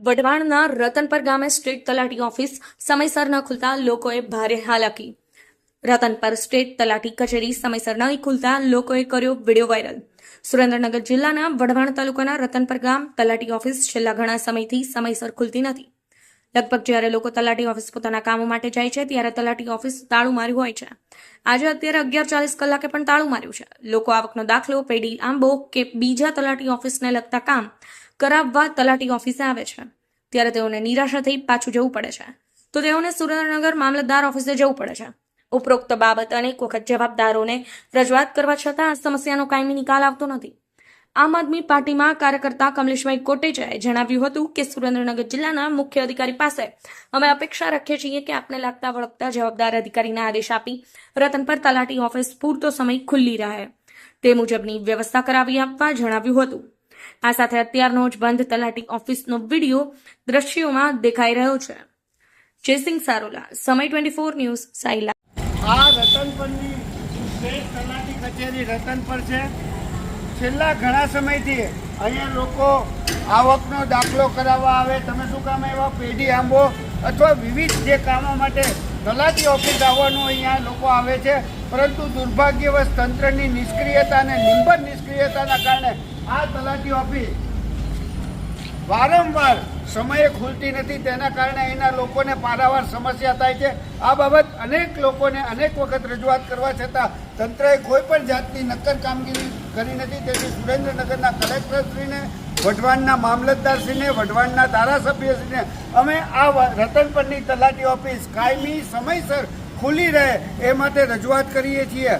વઢવાણના રતનપર ગામે સ્ટેટ તલાટી ઓફિસ સમયસર ન ખુલતા લોકોએ ભારે હાલાકી. રતનપર સ્ટેટ તલાટી કચેરી સમયસર નહીં ખુલતા લોકોએ કર્યો વીડિયો વાયરલ. સુરેન્દ્રનગર જિલ્લાના વઢવાણ તાલુકાના રતનપર ગામ તલાટી ઓફિસ છેલ્લા ઘણા સમયથી સમયસર ખુલતી નથી. લગભગ જ્યારે લોકો તલાટી ઓફિસ પોતાના કામો માટે જાય છે, ત્યારે તલાટી ઓફિસ તાળું માર્યું હોય છે. આજે અત્યારે અગિયાર ચાલીસ કલાકે પણ તાળું માર્યું છે. લોકો આવકનો દાખલો, પેઢી, આંબો કે બીજા તલાટી ઓફિસને લગતા કામ કરાવવા તલાટી ઓફિસે આવે છે. ત્યારે તેઓને નિરાશા થઈ પાછું જવું પડે છે. તો તેઓને સુરેન્દ્રનગર મામલતદાર ઓફિસે જવું પડે છે. ઉપરોક્ત બાબત અનેક વખત જવાબદારોને રજૂઆત કરવા છતાં આ સમસ્યાનો કાયમી નિકાલ આવતો નથી. આમ આદમી પાર્ટીમાં કાર્યકર્તા કમલેશભાઈ કોટેચાએ જણાવ્યું હતું કે સુરેન્દ્રનગર જિલ્લાના મુખ્ય અધિકારી પાસે અમે અપેક્ષા રાખીએ છીએ કે આપને લાગતા વળગતા જવાબદાર અધિકારીના આદેશ આપી રતન પર તલાટી ઓફિસ પૂરતો સમય ખુલ્લી રહે. તે મુજબની વ્યવસ્થા કરાવી આપવા જણાવ્યું હતું. આ સાથે અત્યારનો જ બંધ તલાટી ઓફિસનો વીડિયો દ્રશ્યોમાં દેખાઈ રહ્યો છે. જયસિંહ સારોલા, સમય ટ્વેન્ટી ફોર ન્યૂઝ, સાયલા. આ રતનપરની સ્ટેટ તલાટી કચેરી રતનપર છે છેલ્લા ઘણા સમયથી અહીંયા લોકો આવકનો દાખલો કરાવવા આવે. તમે શું કામ એવા પેઢી આંબો અથવા વિવિધ જે કામો માટે તલાટી ઓફિસ આવવાનું અહીંયા લોકો આવે છે. પરંતુ દુર્ભાગ્યવશ તંત્રની નિષ્ક્રિયતા અને નિંબર નિષ્ક્રિયતાના કારણે આ તલાટી ઓફિસ વારંવાર સમયે ખુલતી નથી. તેના કારણે અહીંના લોકોને પારાવાર સમસ્યા થાય છે. આ બાબત અનેક લોકોને અનેક વખત રજૂઆત કરવા છતાં તંત્રએ કોઈ પણ જાતની નક્કર કામગીરી કરી નથી. તેથી સુરેન્દ્રનગરના કલેક્ટરશ્રીને, વઢવાણના મામલતદારશ્રીને, વઢવાણના ધારાસભ્યશ્રીને, અમે આ રતનપરની તલાટી ઓફિસ કાયમી સમયસર ખુલ્લી રહે એ માટે રજૂઆત કરીએ છીએ.